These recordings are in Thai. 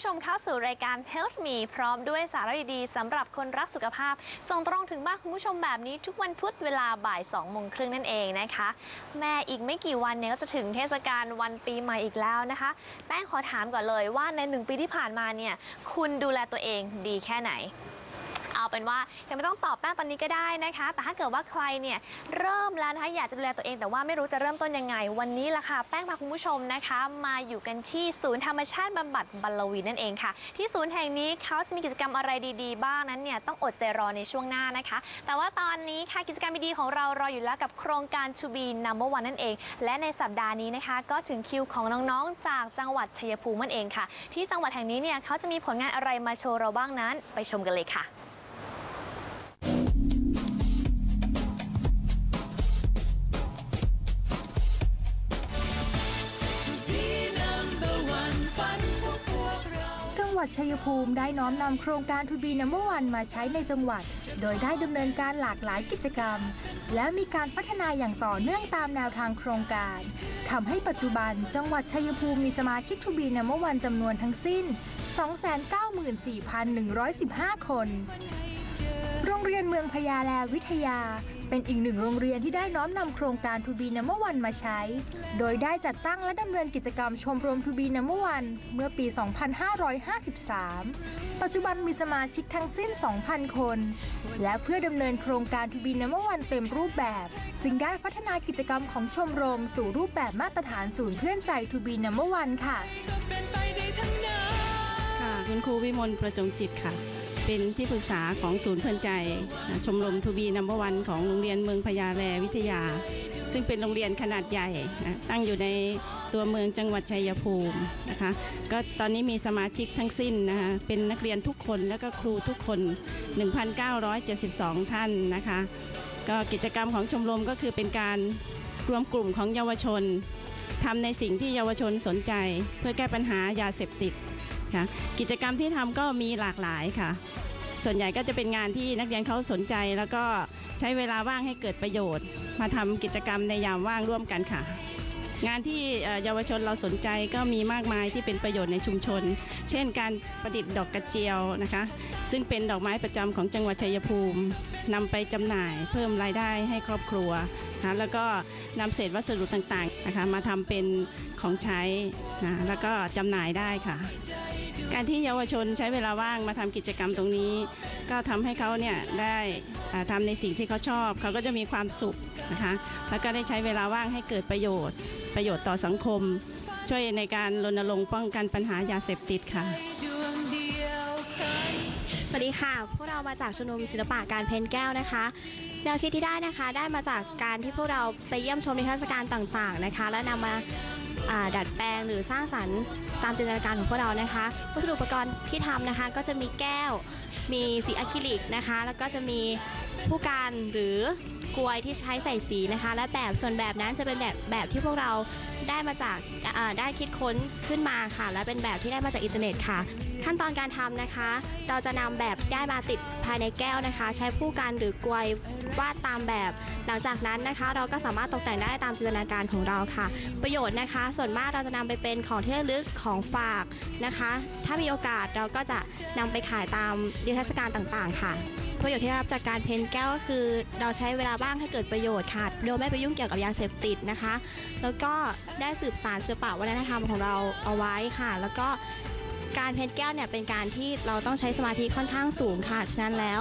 ผู้ชมเข้าสู่รายการ Health Me พร้อมด้วยสาระดีๆสำหรับคนรักสุขภาพ ส่งตรงถึงบ้านคุณผู้ชมแบบนี้ทุกวันพุธเวลาบ่าย2โมงครึ่งนั่นเองนะคะ แม่อีกไม่กี่วันเนี่ยก็จะถึงเทศกาลวันปีใหม่อีกแล้วนะคะ แป้งขอถามก่อนเลยว่าในหนึ่งปีที่ผ่านมาเนี่ยคุณดูแลตัวเองดีแค่ไหน เอาเป็นว่ายังไม่ต้องตอบแป้งตอนนี้ก็ได้นะคะ แต่ถ้าเกิดว่าใครเนี่ยเริ่มแล้วนะคะอยากจะดูแลตัวเองแต่ว่าไม่รู้จะเริ่มต้นยังไง วันนี้ล่ะค่ะแป้งพาคุณผู้ชมนะคะ มาอยู่กันที่ศูนย์ธรรมชาติบำบัดบัลลวีนั่นเองค่ะ ที่ศูนย์แห่งนี้เขาจะมีกิจกรรมอะไรดี ๆ บ้างนั้นเนี่ยต้องอดใจรอในช่วงหน้านะคะ แต่ว่าตอนนี้ค่ะกิจกรรมดีๆของเรารออยู่แล้วกับโครงการ To Be Number One นั่นเอง และในสัปดาห์นี้นะคะ ก็ถึงคิวของน้องๆ จากจังหวัดชัยภูมินั่นเองค่ะ ที่จังหวัดแห่งนี้เนี่ยเขาจะมีผลงานอะไรมาโชว์เราบ้างนั้น ไปชมกันเลยค่ะ วัดชัยภูมิได้น้อมนำโครงการทูบีนัมเบอร์วันมาใช้ในจังหวัด โดยได้ดำเนินการหลากหลายกิจกรรม และมีการพัฒนาอย่างต่อเนื่องตามแนวทางโครงการทำให้ปัจจุบันจังหวัดชัยภูมิมีสมาชิกทูบีนัมเบอร์วันจำนวนทั้งสิ้น 294,115 คน โรงเรียนเมืองพญาแลวิทยา เป็นอีกหนึ่งโรงเรียนที่ได้น้อมนำโครงการทูบีนัมเบอร์วันมาใช้ โดยได้จัดตั้งและดำเนินกิจกรรมชมรมทูบีนัมเบอร์วันเมื่อปี 2553 ปัจจุบันมีสมาชิกทั้งสิ้น 2,000 คน และเพื่อดำเนินโครงการทูบีนัมเบอร์วันเต็มรูปแบบ จึงได้พัฒนากิจกรรมของชมรมสู่รูปแบบมาตรฐานศูนย์เพื่อนใจทูบีนัมเบอร์วันค่ะค่ะคุณครูวิมลประจงจิตค่ะ เป็นที่ปรึกษาของศูนย์เพื่อนใจ ชมรมทูบีนัมเบอร์วันของโรงเรียนเมืองพญาแลวิทยา ซึ่งเป็นโรงเรียนขนาดใหญ่นะตั้งอยู่ในตัวเมืองจังหวัดชัยภูมินะคะก็ตอนนี้มีสมาชิกทั้งสิ้นนะคะเป็นนักเรียนทุกคนและก็ครูทุกคน 1,972 ท่านนะคะ ก็กิจกรรมของชมรมก็คือเป็นการรวมกลุ่มของเยาวชนทำในสิ่งที่เยาวชนสนใจ เพื่อแก้ปัญหายาเสพติด ค่ะกิจกรรมที่ทำก็มีหลากหลายค่ะ ส่วนใหญ่ก็จะเป็นงานที่นักเรียนเขาสนใจ แล้วก็ใช้เวลาว่างให้เกิดประโยชน์ มาทำกิจกรรมในยามว่างร่วมกันค่ะ งานที่เยาวชนเราสนใจก็มีมากมายที่เป็นประโยชน์ในชุมชน เช่น การประดิษฐ์ดอกกระเจียวนะคะ ซึ่งเป็นดอกไม้ประจำของจังหวัดชัยภูมินำไปจำหน่ายเพิ่มรายได้ให้ครอบครัวนะแล้วก็นำเศษวัสดุต่างๆนะคะมาทำเป็นของใช้นะแล้วก็จำหน่ายได้ค่ะ การที่เยาวชนใช้เวลาว่างมาทำกิจกรรมตรงนี้ ก็ทำให้เขาเนี่ยได้อ่าทำในสิ่งที่เขาชอบ เขาก็จะมีความสุขนะคะแล้วก็ได้ใช้เวลาว่างให้เกิดประโยชน์ ประโยชน์ต่อสังคม ช่วยในการรณรงค์ป้องกันปัญหายาเสพติดค่ะสวัสดีค่ะ พวกเรามาจากชมรมศิลปะการเพ้นแก้วนะคะ แนวคิดที่ได้นะคะ ได้มาจากการที่พวกเราไปเยี่ยมชมนิทรรศการต่างๆนะคะ และนำมาอ่า ดัดแปลงหรือสร้างสรรค์ตามจินตนาการของพวกเรานะคะวัสดุอุปกรณ์ที่ทำนะคะ ก็จะมีแก้ว มีสีอะคริลิกนะคะ แล้วก็จะมีผู้การหรือกลวยที่ใช้ใส่สีนะคะ และแบบส่วนแบบนั้นจะเป็นแบบแบบที่พวกเราได้มาจากอ่าได้คิดค้นขึ้นมาค่ะ และเป็นแบบที่ได้มาจากอินเทอร์เน็ตค่ะ ขั้นตอนการทำนะคะ เราจะนำแบบได้มาติดภายในแก้วนะคะ ใช้ผู้กันหรือกลวยวาดตามแบบ หลังจากนั้นนะคะ เราก็สามารถตกแต่งได้ตามจินตนาการของเราค่ะ ประโยชน์นะคะ ส่วนมากเราจะนำไปเป็นของที่ระลึกของฝากนะคะ ถ้ามีโอกาสเราก็จะนำไปขายตามนิทรรศการต่างๆ ค่ะประโยชน์ที่ได้รับจากการเพ้นแก้วก็คือ เราใช้เวลาบ้างให้เกิดประโยชน์ค่ะ โดยไม่ไปยุ่งเกี่ยวกับยาเสพติดนะคะ แล้วก็ได้สืบสานศิลปะวัฒนธรรมของเราเอาไว้ค่ะ แล้วก็ การเพ้นแก้วเนี่ยเป็นการที่เราต้องใช้สมาธิค่อนข้างสูงค่ะ ฉะนั้นแล้ว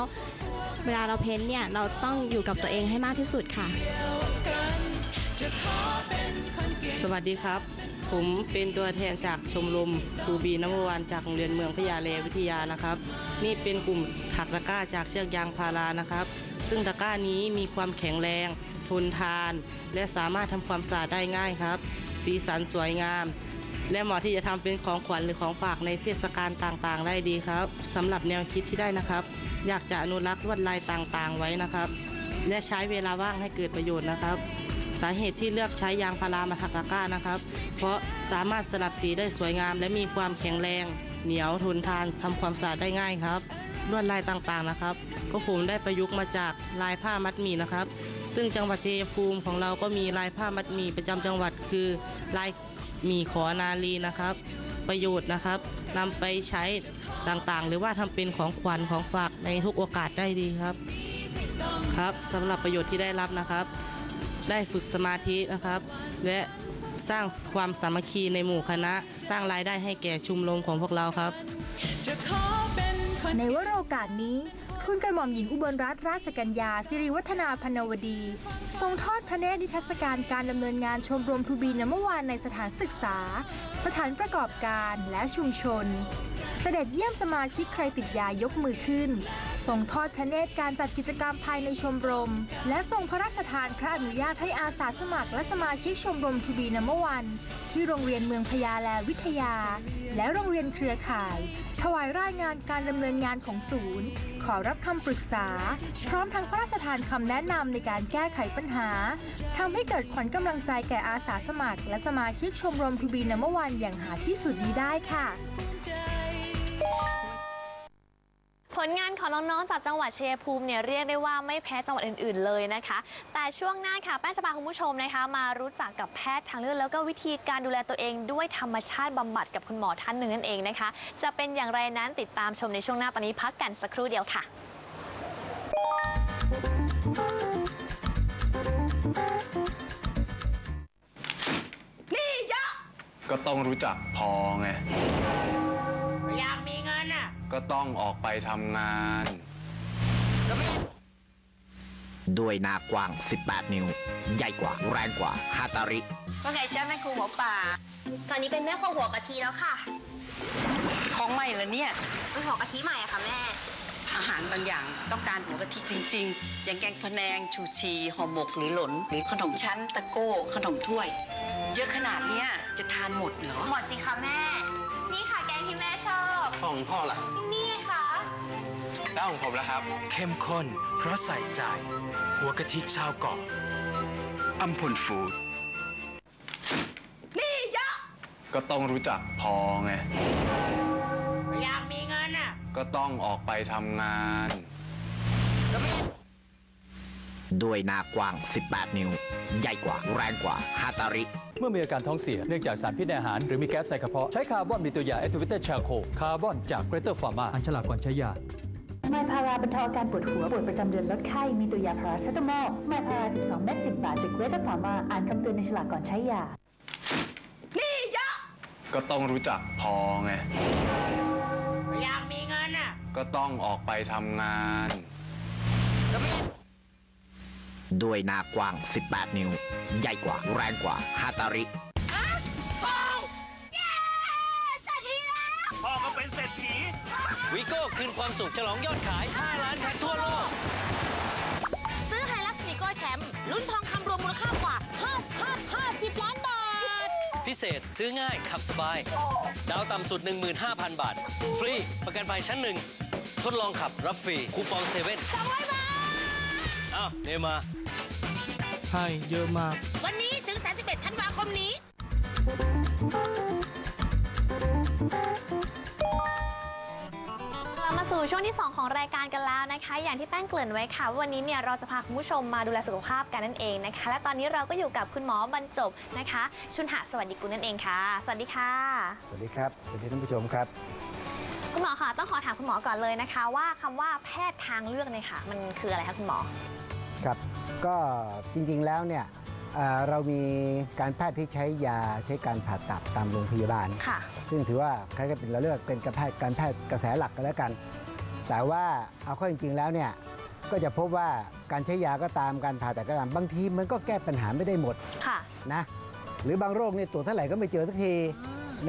เวลาเราเพ้นเนี่ยเราต้องอยู่กับตัวเองให้มากที่สุดค่ะ สวัสดีครับ ผมเป็นตัวแทนจากชมรมครูบีน้ำวันจากโรงเรียนเมืองพญาเลวิทยานะครับ นี่เป็นกลุ่มถักตะกร้าจากเชือกยางพารานะครับ ซึ่งตะกร้านี้มีความแข็งแรง ทนทาน และสามารถทำความสะอาดได้ง่ายครับ สีสันสวยงาม และเหมาะที่จะทำเป็นของขวัญหรือของฝากในเทศกาลต่างๆ ได้ดีครับสำหรับแนวคิดที่ได้นะครับ อยากจะอนุรักษ์ลวดลายต่างๆ ไว้นะครับ และใช้เวลาว่างให้เกิดประโยชน์นะครับ สาเหตุที่เลือกใช้ยางพารามาถักตะกร้านะครับ เพราะสามารถสลับสีได้สวยงาม และมีความแข็งแรง เหนียวทนทานทำความสะอาดได้ง่ายครับลวดลายต่างๆนะครับ ก็ผมได้ประยุกต์มาจากลายผ้ามัดหมี่นะครับ ซึ่งจังหวัดเชัยภูมิของเราก็มีลายผ้ามัดหมี่ประจำจังหวัดคือลาย มีขอนาลีนะครับ ประโยชน์นะครับนำไปใช้ต่างๆ หรือว่าทำเป็นของขวัญของฝากในทุกโอกาสได้ดีครับ ครับสำหรับประโยชน์ที่ได้รับนะครับ ได้ฝึกสมาธินะครับ และ สร้างความสามัคคีในหมู่คณะ สร้างรายได้ให้แก่ชุมรมของพวกเราครับ ในวโรกาสนี้ทุนกระหม่อมหญิงอุบลรัตนราชกัญญาสิริวัฒนาพนวดี ทรงทอดพระเนตรนิทรรศการการดำเนินงานชมรมทูบีนเมื่อวานในสถานศึกษา สถานประกอบการและชุมชน เสด็จเยี่ยมสมาชิกใครติดยายกมือขึ้น ทรงทอดพระเนตรการจัดกิจกรรมภายในชมรม และทรงพระราชทานพระอนุญาตให้อาสาสมัครและสมาชิกชมรมทูบีนเมื่อวัน ที่โรงเรียนเมืองพญาแลวิทยา และโรงเรียนเครือข่าย ถวายรายงานการดำเนินงานของศูนย์ ขอรับคำปรึกษา พร้อมทั้งพระราชทานคำแนะนำในการแก้ไขปัญหาทำให้เกิดขวัญกำลังใจแก่อาสาสมัคร และสมาชิกชมรมทูบีนเมื่อวันอย่างหาที่สุดมิได้ค่ะ ผลงานของน้องๆ จากจังหวัดชัยภูมิเนี่ยเรียกได้ว่าไม่แพ้จังหวัดอื่น ๆ เลยนะคะ แต่ช่วงหน้าค่ะแป้งจะพาคุณผู้ชมนะคะ มารู้จักกับแพทย์ทางเลือกแล้วก็วิธีการดูแลตัวเองด้วยธรรมชาติบำบัดกับคุณหมอท่านหนึ่งนั่นเองนะคะ จะเป็นอย่างไรนั้นติดตามชมในช่วงหน้าตอนนี้พักกันสักครู่เดียวค่ะก็ต้องรู้จักพอไง ก็ต้องออกไปทำงาน ด้วยหน้ากว้าง 18 นิ้ว ใหญ่กว่า แรงกว่าฮาตาริ ว่าไงจ้าแม่ครูหมอป่า ตอนนี้เป็นแม่ครัวหัวกะทิแล้วค่ะของใหม่เหรอเนี่ย เป็นหัวกะทิใหม่อะค่ะแม่ อาหารบางอย่างต้องการหัวกะทิจริง ๆ อย่างแกงพะแนง ชูชีห่อหมกหรือหล่นหรือขนมชั้น ตะโก้ ขนมถ้วย เยอะขนาดเนี้ยจะทานหมดเหรอ หมดสิคะแม่ นี่ค่ะแกงที่แม่ชอบ ของพ่อล่ะ นี่ไงคะแล้วของผมล่ะครับ เข้มข้น เพราะใส่ใจ หัวกะทิชาวเกาะอัมพลฟูดก็ต้องรู้จักพอไง อยากมีเงินอะ ก็ต้องออกไปทำงาน ด้วยหน้ากว้าง 18 นิ้ว ใหญ่กว่าแรงกว่าฮาตาริ เมื่อมีอาการท้องเสีย เนื่องจากสารพิษในอาหาร หรือมีแก๊สในกระเพาะ ใช้คาร์บอนมีตัวยาแอคทิเวเตอร์ชาโคคาร์บอนจากเกรเตอร์ฟาร์มาอันฉลาดก่อนใช้ยาไมพาราบรรเทาอาการปวดหัวปวดประจำเดือนลดไข้มีตัวยาพาราเซตามอลไมพารา 12 เม็ด 10 บาทจากเกรดฟาร์มาอ่านคำเตือนในฉลากก่อนใช้ยาก็ต้องรู้จักพอไง อยากมีเงินอะ ก็ต้องออกไปทำงาน ด้วยหน้ากว้าง 18 นิ้ว ใหญ่กว่าแรงกว่าฮาตาริ พ่อก็เป็นเศรษฐี วิโก้คืนความสุขฉลองยอดขาย 5 ล้านแผ่นทั่วโลก ซื้อไฮลักซ์นิโก้แชมป์ลุ้นทองคำรวมมูลค่ากว่า5 5 50ล้านบาท พิเศษซื้อง่ายขับสบาย ดาวต่ำสุด 15,000 บาท ฟรี ประกันภัยชั้นหนึ่ง ทดลองขับรับฟรี คูปองเซเว่น200 บาท อ้าวเนมา ให้เยอะมาก วันนี้ถึง 31 ธันวาคมนี้ กลับมาสู่ช่วงที่ 2 ของรายการกันแล้วนะคะ อย่างที่แป้งเกริ่นไว้ค่ะว่าวันนี้เนี่ยเราจะพาคุณผู้ชมมาดูแลสุขภาพกันนั่นเองนะคะ และตอนนี้เราก็อยู่กับคุณหมอบรรจบนะคะ ชุนหะสวัสดิกุลนั่นเองค่ะ สวัสดีค่ะ สวัสดีครับ สวัสดีท่านผู้ชมครับ คุณหมอค่ะต้องขอถามคุณหมอก่อนเลยนะคะ ว่าคำว่าแพทย์ทางเลือกเนี่ยค่ะ มันคืออะไรคะคุณหมอ ครับ ก็จริงๆแล้วเนี่ยเอ่อเรามีการแพทย์ที่ใช้ยาใช้การผ่าตัดตามโรงพยาบาลค่ะซึ่งถือว่าใครก็เป็นเราเลือกเป็นการแพทย์การแพทย์กระแสหลักกันแล้วกัน แต่ว่าเอาเข้อจริง ๆ แล้วเนี่ยก็จะพบว่าการใช้ยาก็ตามการผ่าตัดก็ตามบางทีมันก็แก้ปัญหาไม่ได้หมดค่ะนะหรือบางโรคเนี่ยตรวจเท่าไหร่ก็ไม่เจอสักที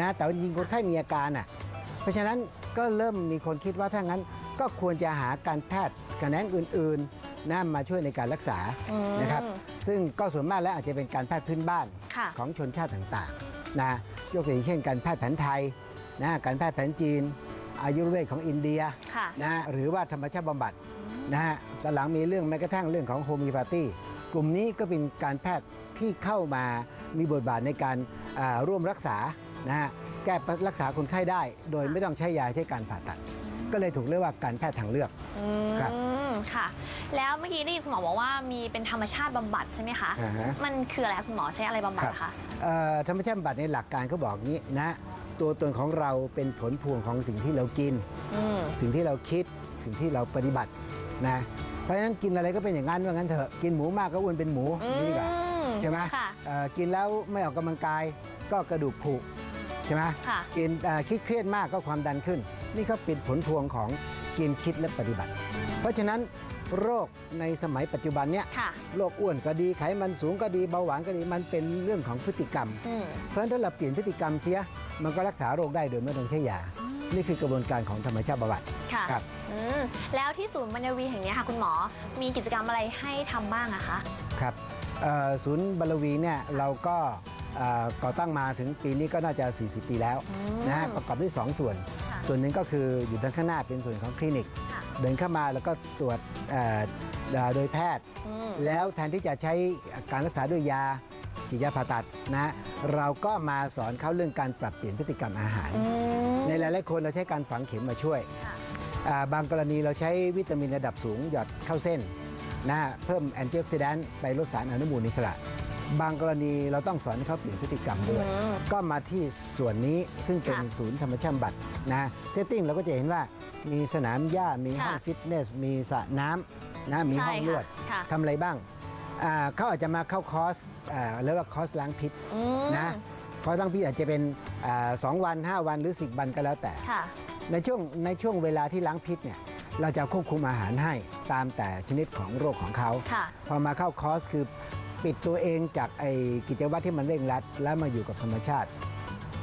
นะแต่ว่าจริงๆคนไข้มีอาการอะเพราะฉะนั้นก็เริ่มมีคนคิดว่าถ้างั้นก็ควรจะหาการแพทย์แขนงอื่นๆ นะมาช่วยในการรักษาอืมนะครับ ซึ่งก็ส่วนมากแล้วอาจจะเป็นการแพทย์พื้นบ้านค่ะของชนชาติต่างๆนะยกตัวอย่างเช่น การแพทย์แผนไทยนะการแพทย์แผนจีน อายุรเวทของอินเดียค่ะ นะหรือว่าธรรมชาติบำบัด นะฮะตอนหลังมีเรื่องแม้กระทั่งเรื่องของโฮมิโอพาธีกลุ่มนี้ก็เป็นการแพทย์ที่เข้ามามีบทบาทในการอ่าร่วมรักษา นะฮะ แก้รักษาคนไข้ได้ โดยไม่ต้องใช้ยาใช้การผ่าตัด ก็เลยถูกเรียกว่าการแพทย์ทางเลือก อืครับ มค่ะ แล้วเมื่อกี้ได้ยินคุณหมอบอกว่ามีเป็นธรรมชาติบำบัดใช่ไหมคะ อ่าฮะ มันคืออะไรคะคุณหมอใช้อะไรบำบัดคะ เอ่อธรรมชาติบำบัดในหลักการเขาบอกงี้นะ ตัวตนของเราเป็นผลพวงของสิ่งที่เรากิน อืม สิ่งที่เราคิดสิ่งที่เราปฏิบัตินะเพราะฉะนั้นกินอะไรก็เป็นอย่างนั้นว่างั้นเถอะกินหมูมากก็อ้วนเป็นหมูอืมนี่ดีกว่าใช่ไหมค่ะเอ่อกินแล้วไม่ออกกำลังกายก็กระดูกผุใช่ไหมค่ะ กินเอ่อคิดเครียดมากก็ความดันขึ้น นี่ก็เป็นผลพวงของ กินคิดและปฏิบัติ เพราะฉะนั้นโรคในสมัยปัจจุบันเนี้ยค่ะโรคอ้วนก็ดีไขมันสูงก็ดีเบาหวานก็ดีมันเป็นเรื่องของพฤติกรรมอืมเพราะฉะนั้นถ้าเราเปลี่ยนพฤติกรรมเสียมันก็รักษาโรคได้โดยไม่ต้องใช้ยา นี่คือกระบวนการของธรรมชาติบำบัดค่ะครับอืมแล้วที่ศูนย์บรรยวีแห่งนี้ค่ะคุณหมอมีกิจกรรมอะไรให้ทำบ้างอะคะครับเอ่อศูนย์บารวีเนี่ยเราก็เอ่อก่อตั้งมาถึงปีนี้ก็น่าจะ 40 ปีแล้วอืมนะฮะประกอบด้วยสองส่วนค่ะ ส่วนหนึ่งก็คืออยู่ทางข้างหน้าเป็นส่วนของคลินิก ค่ะเดินเข้ามาแล้วก็ตรวจเอ่อเอ่อโดยแพทย์ อืม แล้วแทนที่จะใช้การรักษาด้วยยาฉีดยาผ่าตัดนะเราก็มาสอนเขาเรื่องการปรับเปลี่ยนพฤติกรรมอาหาร อืมในหลายๆคนเราใช้การฝังเข็มมาช่วยค่ะอ่าบางกรณีเราใช้วิตามินระดับสูงหยอดเข้าเส้นนะเพิ่มแอนตี้ออกซิแดนต์ไปลดสารอนุมูลอิสระ บางกรณีเราต้องสอนให้เขาเปลี่ยนพฤติกรรมด้วย อืมก็มาที่ส่วนนี้ซึ่งเป็นค่ะศูนย์ธรรมชาติบำบัดนะเซตติ้งเราก็จะเห็นว่ามีสนามหญ้ามีห้องค่ะฟิตเนส มีสระน้ำนะมีห้องใช่นวดค่ะ ทำอะไรบ้างอ่าเขาอาจจะมาเข้าคอร์สอ่าเรียกว่าคอร์สล้างพิษอืมนะคอร์สล้างพิษอาจจะเป็นอ่าสองวัน 5 วันหรือ 10 วันก็แล้วแต่ ค่ะ ในช่วงในช่วงเวลาที่ล้างพิษเนี่ยเราจะควบคุมอาหารให้ตามแต่ชนิดของโรคของเขา ค่ะ พอมาเข้าคอร์สคือ ปิดตัวเองจากไอกิจวัตรที่มันเร่งรัด แล้วมาอยู่กับธรรมชาติ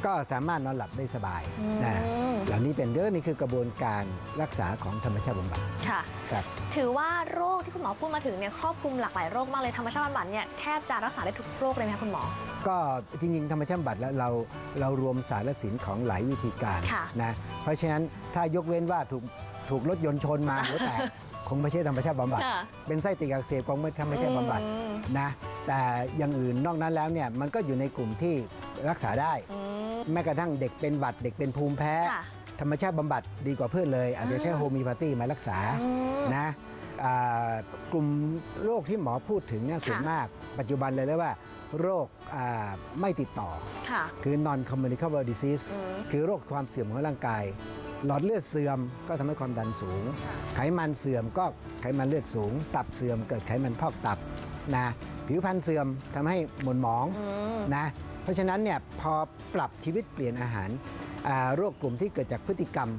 ก็สามารถนอนหลับได้สบายอืมนะเหล่านี้เป็นเรื่องนี้คือกระบวนการรักษาของธรรมชาติบำบัดค่ะ ครับ ถือว่าโรคที่คุณหมอพูดมาถึงเนี่ยครอบคลุมหลากหลายโรคมากเลยธรรมชาติบำบัดเนี่ยแทบจะรักษาได้ทุกโรคเลยไหมคะคุณหมอ ก็จริงๆธรรมชาติบำบัดแล้วเราเรารวมสารและศิลป์ของหลายวิธีการค่ะนะเพราะฉะนั้นถ้ายกเว้นว่าถูกถูกรถยนต์ชนมาหัวแตก คงไม่ใช่ธรรมชาติบำบัด ค่ะเป็นไส้ติ่งอักเสบคงไม่ธรรมชาติบำบัดอืม นะแต่อย่างอื่นนอกนั้นแล้วเนี่ยมันก็อยู่ในกลุ่มที่รักษาได้ อืม แม้กระทั่งเด็กเป็นหวัดเด็กเป็นภูมิแพ้ ค่ะธรรมชาติบำบัดดีกว่าเพื่อนเลย อาจจะใช้อ่าโฮมิโอพาธีมารักษาอืมนะอ่ากลุ่มโรคที่หมอพูดถึงเนี่ยส่วนค่ะ มาก ปัจจุบันเลยเรียกว่า โรคอ่าไม่ติดต่อ ค่ะ คือ non communicable disease อืมคือโรคความเสื่อมของร่างกาย หลอดเลือดเสื่อมก็ทำให้ความดันสูง ไขมันเสื่อมก็ไขมันเลือดสูง ตับเสื่อมเกิดไขมันพอกตับนะผิวพรรณเสื่อมทำให้หม่นหมองอืมนะเพราะฉะนั้นเนี่ยพอปรับชีวิตเปลี่ยนอาหารอ่าโรคกลุ่มที่เกิดจากพฤติกรรม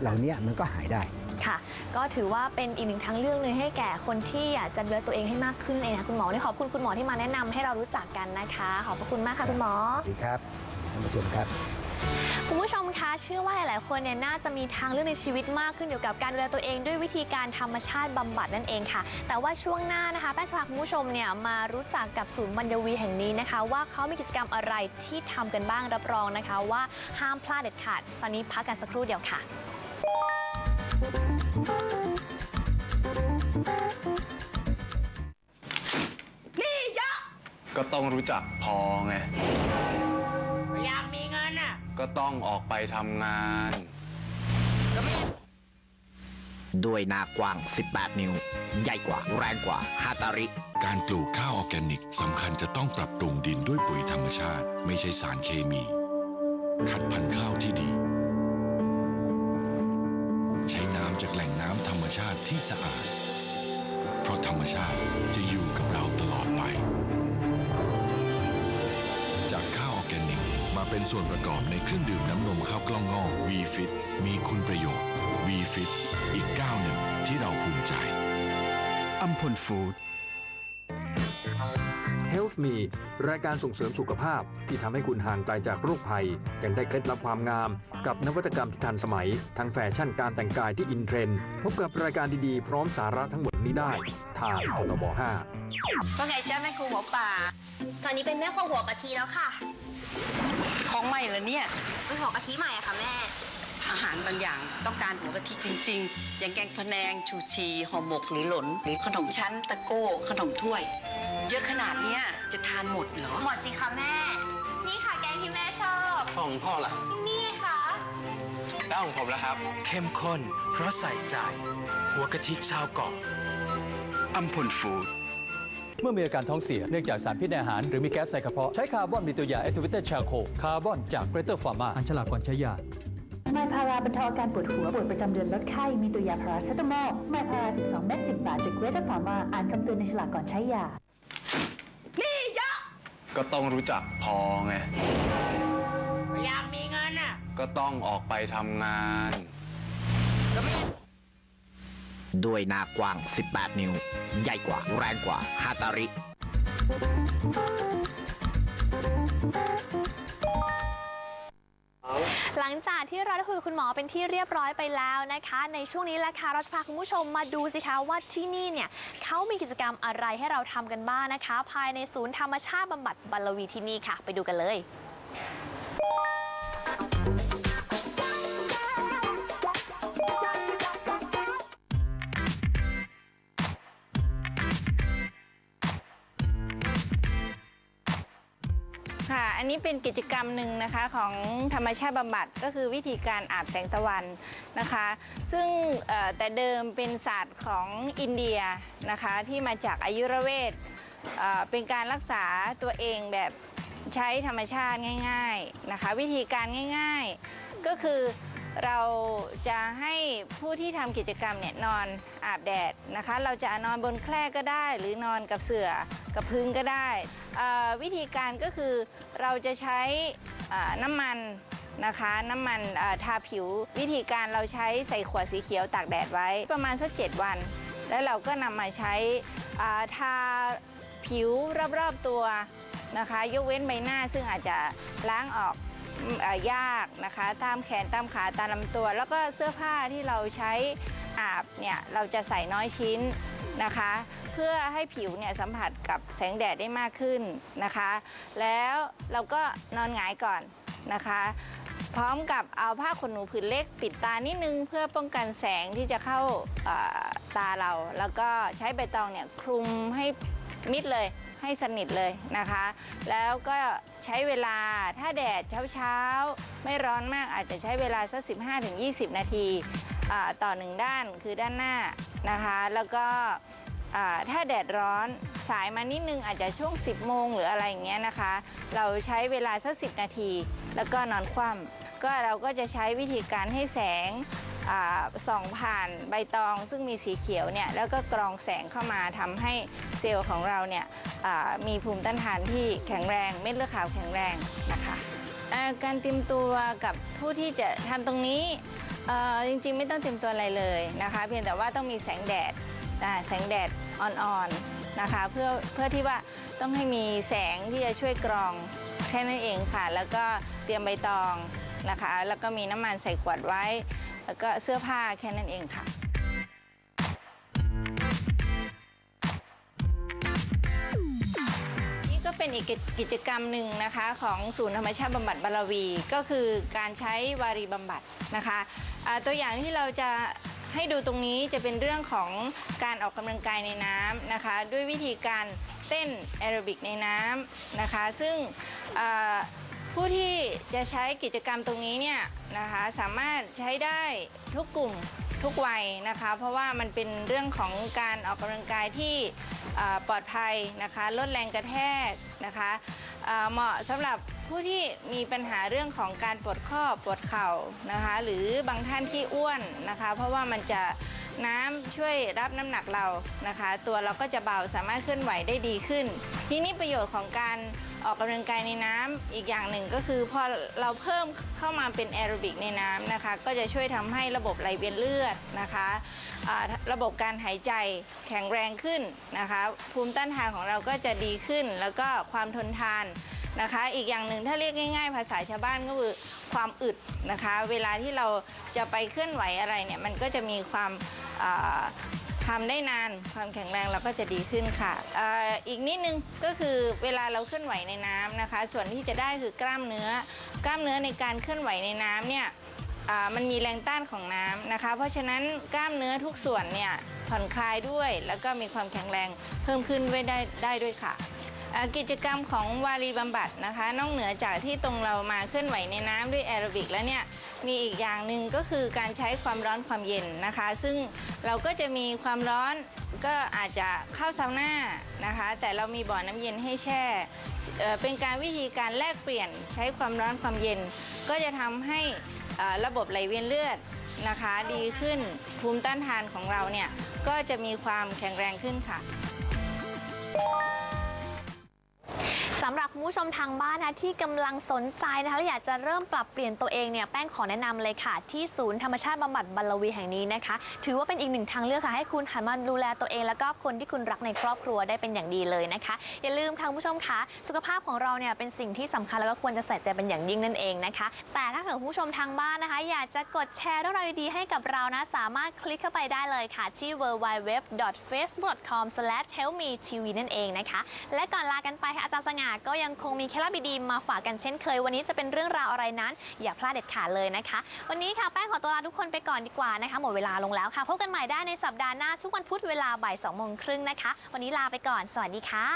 เหล่านี้มันก็หายได้ค่ะ ก็ถือว่าเป็นอีกหนึ่งทางเลือกเลยให้แก่คนที่อยากจะดูแลตัวเองให้มากขึ้นเองนะคุณหมอนี่ขอบคุณคุณหมอที่มาแนะนำให้เรารู้จักกันนะคะ ขอบพระคุณมากค่ะคุณหมอสวัสดีครับท่านผู้ชมครับ คุณผู้ชมคะเชื่อว่าหลายๆคนเนี่ยน่าจะมีทางเลือกในชีวิตมากขึ้นเกี่ยวกับการดูแลตัวเองด้วยวิธีการธรรมชาติบำบัดนั่นเองค่ะ แต่ว่าช่วงหน้านะคะแป้งจะพาคุณผู้ชมเนี่ยมารู้จักกับศูนย์บรรยวีแห่งนี้นะคะ ว่าเขามีกิจกรรมอะไรที่ทำกันบ้างรับรองนะคะ ว่าห้ามพลาดเด็ดขาดตอนนี้พักกันสักครู่เดียวค่ะ นี่เยอะก็ต้องรู้จักพอไง ก็ต้องออกไปทำงาน ด้วยหน้ากว้าง 18 นิ้ว ใหญ่กว่าแรงกว่าฮาตาริ การปลูกข้าวออร์แกนิกสำคัญจะต้องปรับปรุงดินด้วยปุ๋ยธรรมชาติ ไม่ใช่สารเคมี คัดพันธุ์ข้าวที่ดี ใช้น้ำจากแหล่งน้ำธรรมชาติที่สะอาด เพราะธรรมชาติจะ เป็นส่วนประกอบในเครื่องดื่มน้ำนมข้าวกล้องงอก V-Fit มีคุณประโยชน์ V-Fit อีกก้าวหนึ่งที่เราภูมิใจอัมพลฟู้ด Health Me รายการส่งเสริมสุขภาพที่ทำให้คุณห่างไกลจากโรคภัย ยังได้เคล็ดลับความงาม กับนวัตกรรมที่ทันสมัย ทั้งแฟชั่นการแต่งกายที่อินเทรนด์ พบกับรายการดีๆ พร้อมสาระทั้งหมดนี้ได้ ทางทบ5ว่าไงจ้าแม่ครูหมอป่า ตอนนี้เป็นแม่ครัวหัวกะทิแล้วค่ะ ของใหม่เหรอเนี่ยเป็นหัวกะทิใหม่อะค่ะแม่ออาหารบางอย่างต้องการหัวกะทิจริง ๆ อย่างแกงพะแนง ชูชีห่อหมกหรือหลนหรือขนมชั้นตะโก้ ขนมถ้วย เยอะขนาดเนี้ยจะทานหมดเหรอ หมดสิคะแม่ นี่ค่ะแกงที่แม่ชอบ ของพ่อล่ะ นี่ไงค่ะ แล้วของผมล่ะครับ เข้มข้น เพราะใส่ใจ หัวกะทิชาวเกาะอัมพลฟูด เมื่อมีอาการท้องเสียเนื่องจากสารพิษในอาหารหรือมีแก๊สในกระเพาะใช้คาร์บอนมีตัวยาแอคทิเวเตอร์ชาโคคาร์บอนจากเกรเตอร์ฟาร์มาอันฉลากก่อนใช้ยาไมพาราบรรเทาอาการปวดหัวปวดประจำเดือนลดไข้มีตัวยาพาราเซตามอลไมพารา 12 เม็ด 10 บาทจากเกรเตอร์ฟาร์มาอ่านคำเตือนในฉลากก่อนใช้ยา นี่เยอะ ก็ต้องรู้จักพอไง อยากมีเงินอะ ก็ต้องออกไปทำงาน ด้วยหน้ากว้าง 18 นิ้ว ใหญ่กว่าแรงกว่าฮาตาริ หลังจากที่เราได้คุยกับคุณหมอเป็นที่เรียบร้อยไปแล้วนะคะ ในช่วงนี้แหละค่ะเราจะพาคุณผู้ชมมาดูสิคะว่าที่นี่เนี่ยเขามีกิจกรรมอะไรให้เราทำกันบ้างนะคะ ภายในศูนย์ธรรมชาติบำบัดบัลลวีที่นี่ค่ะ ไปดูกันเลย ค่ะ อันนี้เป็นกิจกรรมหนึ่งนะคะของธรรมชาติบำบัดก็คือวิธีการอาบแสงตะวันนะคะ ซึ่งแต่เดิมเป็นศาสตร์ของอินเดียนะคะที่มาจากอายุรเวทเป็นการรักษาตัวเองแบบใช้ธรรมชาติง่าย ๆนะคะ วิธีการง่าย ๆก็คือ เราจะให้ผู้ที่ทำกิจกรรมเนี่ยนอนอาบแดดนะคะ เราจะนอนบนแคร่ก็ได้ หรือนอนกับเสื่อกับพื้นก็ได้ วิธีการก็คือเราจะใช้น้ำมันนะคะน้ำมันทาผิว วิธีการเราใช้ใส่ขวดสีเขียวตากแดดไว้ประมาณสักเจ็ดวัน แล้วเราก็นำมาใช้าทาผิวรอบๆตัวนะคะ ยกเว้นใบหน้าซึ่งอาจจะล้างออก ยากนะคะตามแขนตามขาตามลำตัว แล้วก็เสื้อผ้าที่เราใช้อาบเนี่ยเราจะใส่น้อยชิ้นนะคะ เพื่อให้ผิวเนี่ยสัมผัสกับแสงแดดได้มากขึ้นนะคะ แล้วเราก็นอนหงายก่อนนะคะ พร้อมกับเอาผ้าขนหนูผืนเล็กปิดตานิดนึง เพื่อป้องกันแสงที่จะเข้าตาเรา แล้วก็ใช้ใบตองเนี่ยคลุมให้ มิดเลยให้สนิทเลยนะคะ แล้วก็ใช้เวลาถ้าแดดเช้าๆ ไม่ร้อนมากอาจจะใช้เวลาสัก 15-20 นาทีอ่าต่อหนึ่งด้านคือด้านหน้านะคะ แล้วก็ถ้าแดดร้อนสายมานิดนึงอาจจะช่วง 10 โมงหรืออะไรอย่างเงี้ยนะคะ เราใช้เวลาสัก 10 นาที แล้วก็นอนคว่ำก็เราก็จะใช้วิธีการให้แสง ส่องผ่านใบตองซึ่งมีสีเขียวเนี่ยแล้วก็กรองแสงเข้ามาทำให้เซลล์ของเราเนี่ยมีภูมิต้านทานที่แข็งแรงเม็ดเลือดขาวแข็งแรงนะคะการเตรียมตัวกับผู้ที่จะทำตรงนี้จริงๆไม่ต้องเตรียมตัวอะไรเลยนะคะ เพียงแต่ว่าต้องมีแสงแดดแสงแดดอ่อนๆนะคะเพื่อเพื่อที่ว่าต้องให้มีแสงที่จะช่วยกรองแค่นั้นเองค่ะ แล้วก็เตรียมใบตองนะคะ แล้วก็มีน้ำมันใส่ขวดไว้ แล้วก็เสื้อผ้าแค่นั้นเองค่ะนี่ก็เป็นอีกกิจกรรมหนึ่งนะคะของศูนย์ธรรมชาติบำบัดบารวี ก็คือการใช้วารีบำบัดนะคะอ่าตัวอย่างที่เราจะให้ดูตรงนี้จะเป็นเรื่องของการออกกำลังกายในน้ำนะคะ ด้วยวิธีการเต้นแอโรบิกในน้ำนะคะ ซึ่ง ผู้ที่จะใช้กิจกรรมตรงนี้เนี่ยนะคะสามารถใช้ได้ทุกกลุ่มทุกวัยนะคะ เพราะว่ามันเป็นเรื่องของการออกกำลังกายที่ปลอดภัยนะคะลดแรงกระแทกนะคะเหมาะสำหรับผู้ที่มีปัญหาเรื่องของการปวดข้อปวดเข่านะคะหรือบางท่านที่อ้วนนะคะ เพราะว่ามันจะน้ำช่วยรับน้ำหนักเรานะคะ ตัวเราก็จะเบาสามารถเคลื่อนไหวได้ดีขึ้น ทีนี้ประโยชน์ของการ ออกกำลังกายในน้ำอีกอย่างหนึ่งก็คือพอเราเพิ่มเข้ามาเป็นแอโรบิกในน้ำนะคะ ก็จะช่วยทำให้ระบบไหลเวียนเลือดนะคะระบบการหายใจแข็งแรงขึ้นนะคะ ภูมิต้านทานของเราก็จะดีขึ้น แล้วก็ความทนทานนะคะ อีกอย่างหนึ่งถ้าเรียกง่าย ๆ ภาษาชาวบ้านก็คือความอึดนะคะ เวลาที่เราจะไปเคลื่อนไหวอะไรเนี่ยมันก็จะมีความ ทำได้นานความแข็งแรงเราก็จะดีขึ้นค่ะออีกนิดนึงก็คือเวลาเราเคลื่อนไหวในน้ำนะคะ ส่วนที่จะได้คือกล้ามเนื้อ กล้ามเนื้อในการเคลื่อนไหวในน้ำเนี่ยมันมีแรงต้านของน้ำนะคะ เพราะฉะนั้นกล้ามเนื้อทุกส่วนเนี่ยผ่อนคลายด้วย แล้วก็มีความแข็งแรงเพิ่มขึ้นไว้ได้ได้ด้วยค่ะ กิจกรรมของวารีบำบัดนะคะ นอกเหนือจากที่ตรงเรามาเคลื่อนไหวในน้ำด้วยแอโรบิกแล้วเนี่ยมีอีกอย่างหนึ่งก็คือการใช้ความร้อนความเย็นนะคะ ซึ่งเราก็จะมีความร้อนก็อาจจะเข้าซาวน่านะคะ แต่เรามีบ่อน้ำเย็นให้แช่เเป็นการวิธีการแลกเปลี่ยนใช้ความร้อนความเย็น ก็จะทำให้ระบบไหลเวียนเลือดนะคะดีขึ้นภูมิต้านทานของเราเนี่ยก็จะมีความแข็งแรงขึ้นค่ะ สำหรับคุณผู้ชมทางบ้านนะที่กำลังสนใจนะคะและอยากจะเริ่มปรับเปลี่ยนตัวเองเนี่ยแป้งขอแนะนำเลยค่ะ ที่ศูนย์ธรรมชาติบำบัดบัลลวีแห่งนี้นะคะ ถือว่าเป็นอีกหนึ่งทางเลือกค่ะให้คุณหันมาดูแลตัวเอง แล้วก็คนที่คุณรักในครอบครัวได้เป็นอย่างดีเลยนะคะ อย่าลืมค่ะคุณผู้ชมคะสุขภาพของเราเนี่ยเป็นสิ่งที่สำคัญแล้วก็ควรจะใส่ใจเป็นอย่างยิ่งนั่นเองนะคะ แต่ถ้าเกิดคุณผู้ชมทางบ้านนะคะ อยากจะกดแชร์เรื่องราวดีๆให้กับเรานะสามารถคลิกเข้าไปได้เลยค่ะที่ www.facebook.com/helpmetv นั่นเองนะคะ และก่อนลากันไปค่ะอาจารย์สง่าก็ยังคงมีเคล็ดลับดีๆมาฝากกันเช่นเคย วันนี้จะเป็นเรื่องราวอะไรนั้น อย่าพลาดเด็ดขาดเลยนะคะ วันนี้ค่ะแป้งขอตัวลาทุกคนไปก่อนดีกว่านะคะ หมดเวลาลงแล้วค่ะพบกันใหม่ได้ในสัปดาห์หน้าทุกวันพุธเวลาบ่าย2โมงครึ่งนะคะ วันนี้ลาไปก่อนสวัสดีค่ะ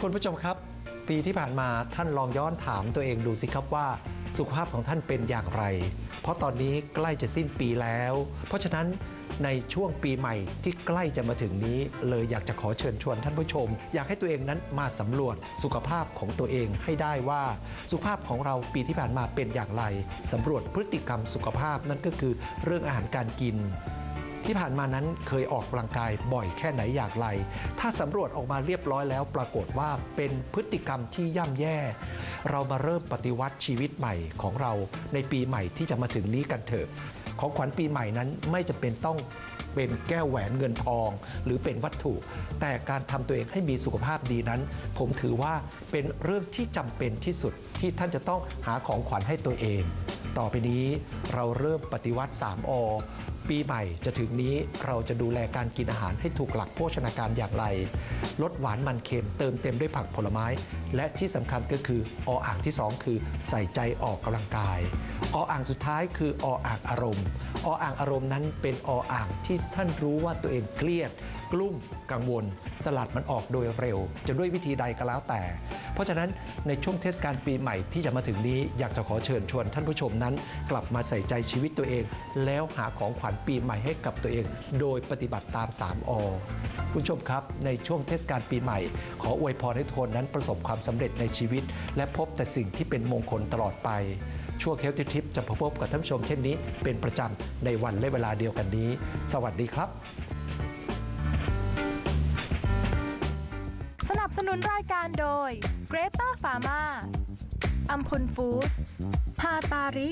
คุณผู้ชมครับ ปีที่ผ่านมาท่านลองย้อนถามตัวเองดูสิครับว่า สุขภาพของท่านเป็นอย่างไร เพราะตอนนี้ใกล้จะสิ้นปีแล้ว เพราะฉะนั้นในช่วงปีใหม่ที่ใกล้จะมาถึงนี้ เลยอยากจะขอเชิญชวนท่านผู้ชม อยากให้ตัวเองนั้นมาสำรวจสุขภาพของตัวเองให้ได้ว่า สุขภาพของเราปีที่ผ่านมาเป็นอย่างไรสำรวจพฤติกรรมสุขภาพนั่นก็คือเรื่องอาหารการกิน ที่ผ่านมานั้นเคยออกกำลังกายบ่อยแค่ไหนอย่างไร ถ้าสำรวจออกมาเรียบร้อยแล้ว ปรากฏว่าเป็นพฤติกรรมที่ย่ำแย่ เรามาเริ่มปฏิวัติชีวิตใหม่ของเราในปีใหม่ที่จะมาถึงนี้กันเถอะ ของขวัญปีใหม่นั้นไม่จะเป็นต้องเป็นแก้วแหวนเงินทอง หรือเป็นวัตถุ แต่การทำตัวเองให้มีสุขภาพดีนั้น ผมถือว่าเป็นเรื่องที่จำเป็นที่สุดที่ท่านจะต้องหาของขวัญให้ตัวเอง ต่อไปนี้เราเริ่มปฏิวัติ 3อปีใหม่จะถึงนี้เราจะดูแลการกินอาหารให้ถูกหลักโภชนาการอย่างไร ลดหวานมันเค็มเติมเต็มด้วยผักผลไม้ และที่สำคัญก็คือออ่างที่ 2 คือใส่ใจออกกำลังกาย ออ่างสุดท้ายคือออ่างอารมณ์ ออ่างอารมณ์นั้นเป็นออ่างที่ท่านรู้ว่าตัวเองเครียด กลุ้มกังวล สลัดมันออกโดยเร็ว จะด้วยวิธีใดก็แล้วแต่ เพราะฉะนั้นในช่วงเทศกาลปีใหม่ที่จะมาถึงนี้ อยากจะขอเชิญชวนท่านผู้ชมนั้น กลับมาใส่ใจชีวิตตัวเอง แล้วหาของขวัญปีใหม่ให้กับตัวเอง โดยปฏิบัติตาม 3อคุณผู้ชมครับ ในช่วงเทศกาลปีใหม่ ขออวยพรให้ทุกคนนั้นประสบความสำเร็จในชีวิต และพบแต่สิ่งที่เป็นมงคลตลอดไป ช่วงเฮลติทิปจะพบกับท่านผู้ชมเช่นนี้ เป็นประจำในวันและเวลาเดียวกันนี้ สวัสดีครับ สนับสนุนรายการโดยเกรเตอร์ฟาร์มาอัมพลฟู้ดฮาตาริ